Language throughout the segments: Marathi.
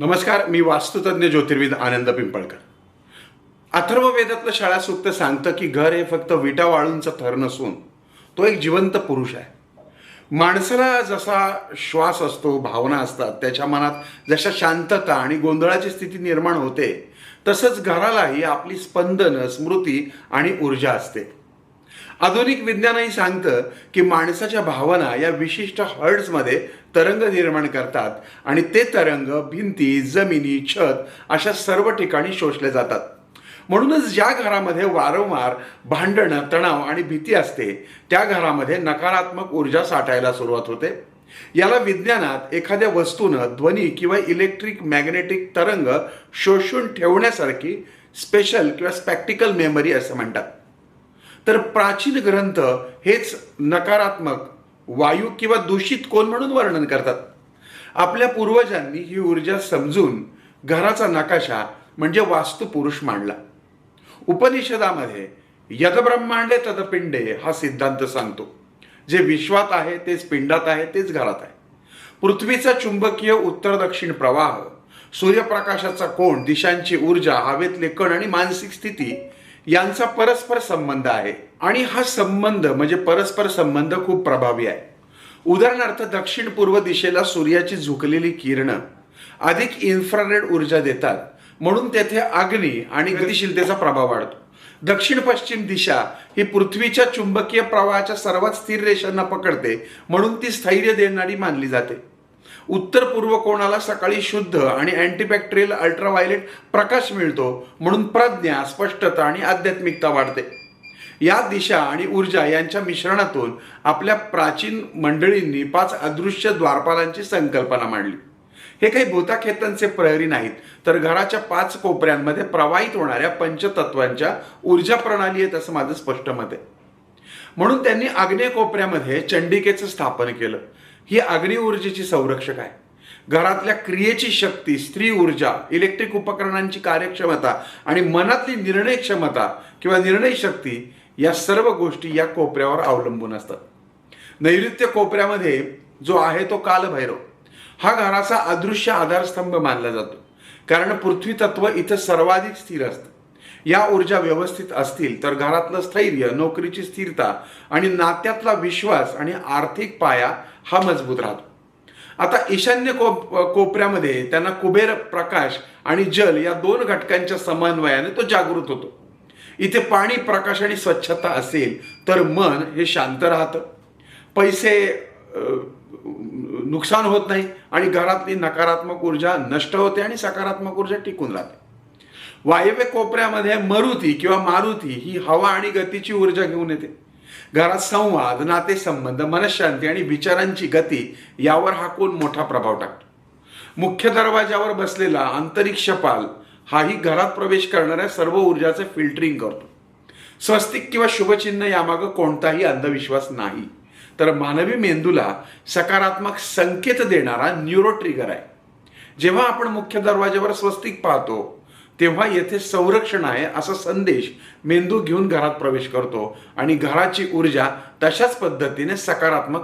नमस्कार मी वास्तुतज्ञ ज्योतिर्विद आनंद पिंपळकर. अथर्ववेदातलं शाळा सूक्त सांगतं की घर हे फक्त विटा वाळूंचा थर नसून तो एक जिवंत पुरुष आहे. माणसाला जसा श्वास असतो भावना असतात त्याच्या मनात जशा शांतता आणि गोंधळाची स्थिती निर्माण होते तसंच घरालाही आपली स्पंदनं स्मृती आणि ऊर्जा असते. आधुनिक विज्ञानही सांगतं की माणसाच्या भावना या विशिष्ट हर्ड्समध्ये तरंग निर्माण करतात आणि ते तरंग भिंती जमिनी छत अशा सर्व ठिकाणी शोषले जातात. म्हणूनच ज्या घरामध्ये वारंवार भांडणं तणाव आणि भीती असते त्या घरामध्ये नकारात्मक ऊर्जा साठायला सुरुवात होते. याला विज्ञानात एखाद्या वस्तूनं ध्वनी किंवा इलेक्ट्रिक मॅग्नेटिक तरंग शोषून ठेवण्यासारखी स्पेशल किंवा स्पॅक्टिकल मेमरी असं म्हणतात. तर प्राचीन ग्रंथ हेच नकारात्मक वायू किंवा दूषित कोण म्हणून वर्णन करतात? आपल्या पूर्वजांनी ही ऊर्जा समजून घराचा नकाशा म्हणजे वास्तुपुरुष मांडला. उपनिषदामध्ये यदब्रह्मांडे तदपिंडे हा सिद्धांत सांगतो. जे विश्वात आहे तेच पिंडात आहे तेच घरात आहे. पृथ्वीचा चुंबकीय उत्तर दक्षिण प्रवाह सूर्यप्रकाशाचा कोण दिशांची ऊर्जा हवेतले कण आणि मानसिक स्थिती यांचा परस्पर संबंध आहे. आणि हा संबंध म्हणजे परस्पर संबंध खूप प्रभावी आहे. उदाहरणार्थ दक्षिण पूर्व दिशेला सूर्याची झुकलेली किरणं अधिक इन्फ्रारेड ऊर्जा देतात. म्हणून तेथे अग्नी आणि गतिशीलतेचा प्रभाव वाढतो. दक्षिण पश्चिम दिशा ही पृथ्वीच्या चुंबकीय प्रवाहाच्या सर्वात स्थिर रेषांना पकडते म्हणून ती स्थैर्य देणारी मानली जाते. उत्तर पूर्व कोणाला सकाळी शुद्ध आणि अँटीबॅक्टेरियल अल्ट्राव्हायलेट प्रकाश मिळतो म्हणून प्रज्ञा स्पष्टता आणि आध्यात्मिकता वाढते. या दिशा आणि ऊर्जा यांच्या मिश्रणातून आपल्या प्राचीन मंडळींनी पाच अदृश्य द्वारपालांची संकल्पना मांडली. हे काही भूताखेतांचे प्रहरी नाहीत तर घराच्या पाच कोपऱ्यांमध्ये प्रवाहित होणाऱ्या पंचतत्वांच्या ऊर्जा प्रणाली आहेत असं माझं स्पष्ट मत आहे. म्हणून त्यांनी आग्नेय कोपऱ्यामध्ये चंडिकेचं स्थापन केलं. ही अग्नि ऊर्जेची संरक्षक आहे. घरातल्या क्रियेची शक्ती स्त्री ऊर्जा इलेक्ट्रिक उपकरणांची कार्यक्षमता आणि मनातली निर्णय क्षमता किंवा निर्णय शक्ती या सर्व गोष्टी या कोपऱ्यावर अवलंबून असतात. नैऋत्य कोपऱ्यामध्ये जो आहे तो कालभैरव. हा घराचा अदृश्य आधारस्तंभ मानला जातो. कारण पृथ्वी तत्व इथं सर्वाधिक स्थिर असतं. या ऊर्जा व्यवस्थित असतील तर घरातलं स्थैर्य नोकरीची स्थिरता आणि नात्यातला विश्वास आणि आर्थिक पाया हा मजबूत राहतो. आता ईशान्य कोप कोपऱ्यामध्ये त्यांना कुबेर प्रकाश आणि जल या दोन घटकांच्या समन्वयाने तो जागृत होतो. इथे पाणी प्रकाश आणि स्वच्छता असेल तर मन हे शांत राहतं. पैसे नुकसान होत नाही आणि घरातली नकारात्मक ऊर्जा नष्ट होते आणि सकारात्मक ऊर्जा टिकून राहते. वायव्य कोपऱ्यामध्ये मरुती किंवा मारुती ही हवा आणि गतीची ऊर्जा घेऊन येते. घरात संवाद नातेसंबंध मनशांती आणि विचारांची गती यावर हा कोण मोठा प्रभाव टाकतो. मुख्य दरवाजावर बसलेला अंतरिक्षपाल हाही घरात प्रवेश करणाऱ्या सर्व ऊर्जाचे फिल्टरिंग करतो. स्वस्तिक किंवा शुभचिन्ह यामागं कोणताही अंधविश्वास नाही. तर मानवी मेंदूला सकारात्मक संकेत देणारा न्यूरो ट्रिगर आहे. जेव्हा आपण मुख्य दरवाज्यावर स्वस्तिक पाहतो तेव्हा येथे संरक्षण आहे असा संदेश मेंदू घेऊन घरात प्रवेश करतो आणि घराची ऊर्जा तशाच पद्धतीने सकारात्मक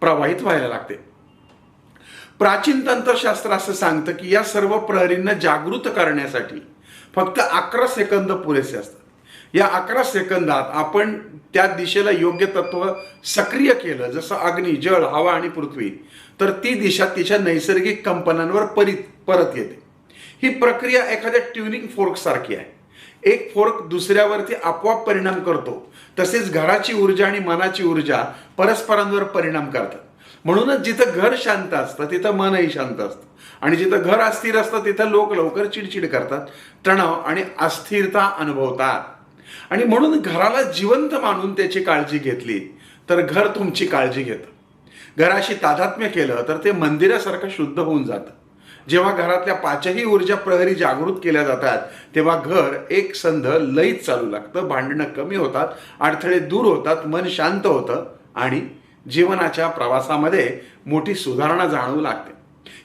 प्रवाहित व्हायला लागते. प्राचीन तंत्रशास्त्र असं सांगतं की या सर्व प्रहरींना जागृत करण्यासाठी फक्त अकरा सेकंद पुरेसे असतात. या अकरा सेकंदात आपण त्या दिशेला योग्य तत्व सक्रिय केलं जसं अग्नी जळ हवा आणि पृथ्वी तर ती दिशा तिच्या नैसर्गिक कंपनांवर परी परत येते. ही प्रक्रिया एखाद्या ट्युनिंग फोर्क सारखी आहे. एक फोर्क दुसऱ्यावरती आपोआप परिणाम करतो तसेच घराची ऊर्जा आणि मनाची ऊर्जा परस्परांवर परिणाम करतात. म्हणूनच जिथं घर शांत असतं तिथं मनही शांत असतं. आणि जिथं घर अस्थिर असतं तिथं लोक लवकर चिडचिड करतात तणाव आणि अस्थिरता अनुभवतात. आणि म्हणून घराला जिवंत मानून त्याची काळजी घेतली तर घर तुमची काळजी घेतं. घराशी तादात्म्य केलं तर ते मंदिरासारखं शुद्ध होऊन जातं. जेव्हा घरातल्या पाचही ऊर्जा प्रहरी जागृत केल्या जातात तेव्हा घर एक संध लईत चालू लागतं भांडणं कमी होतात अडथळे दूर होतात मन शांत होतं आणि जीवनाच्या प्रवासामध्ये मोठी सुधारणा जाणवू लागते.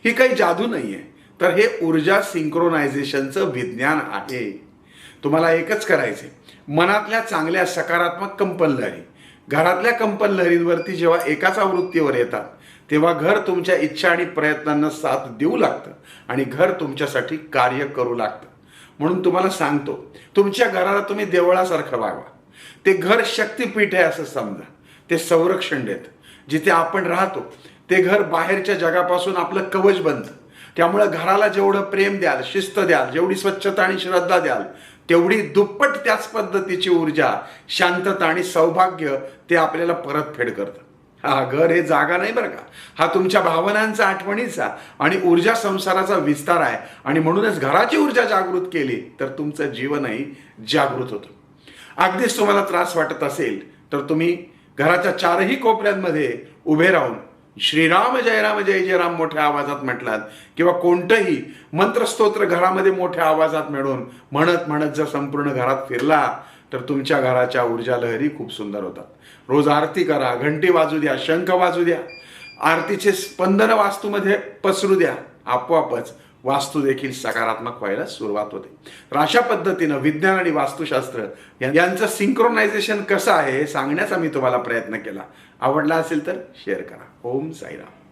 ही काही जादू नाही आहे तर हे ऊर्जा सिंक्रोनायझेशनचं विज्ञान आहे. तुम्हाला एकच करायचे मनातल्या चांगल्या सकारात्मक कंपनलहरी. घरातल्या कंपन लहरींवरती जेव्हा एकाच आवृत्तीवर येतात तेव्हा घर तुमच्या इच्छा आणि प्रयत्नांना साथ देऊ लागतं आणि घर तुमच्यासाठी कार्य करू लागतं. म्हणून तुम्हाला सांगतो तुमच्या घराला तुम्ही देवळासारखं वागवा. ते घर शक्तिपीठ आहे असं समजा. ते संरक्षण देत. जिथे आपण राहतो ते घर बाहेरच्या जगापासून आपलं कवच बनतं. त्यामुळं घराला जेवढं प्रेम द्याल शिस्त द्याल जेवढी स्वच्छता आणि श्रद्धा द्याल तेवढी दुप्पट त्याच पद्धतीची ऊर्जा शांतता आणि सौभाग्य ते आपल्याला परतफेड करतं. हा घर हे जागा नाही बरं का? हा तुमच्या भावनांचा आठवणीचा आणि ऊर्जा संसाराचा विस्तार आहे. आणि म्हणूनच घराची ऊर्जा जागृत केली तर तुमचं जीवनही जागृत होतं. अगदीच तुम्हाला त्रास वाटत असेल तर तुम्ही घराच्या चारही कोपऱ्यांमध्ये उभे राहून श्रीराम जय राम जय जय राम मोठ्या आवाजात म्हटलात किंवा कोणतंही मंत्रस्तोत्र घरामध्ये मोठ्या आवाजात मिळून म्हणत म्हणत जर संपूर्ण घरात फिरला तर तुमच्या घराच्या ऊर्जा लहरी खूप सुंदर होतात. रोज आरती करा घंटी वाजू द्या शंख वाजू द्या आरतीचे स्पंदन वास्तूमध्ये पसरू द्या आपोआपच वास्तू देखील सकारात्मक व्हायला सुरुवात होते. तर अशा पद्धतीनं विज्ञान आणि वास्तुशास्त्र यांचं सिंक्रोनायझेशन कसं आहे हे सांगण्याचा मी तुम्हाला प्रयत्न केला. आवडला असेल तर शेअर करा. ओम साईराम.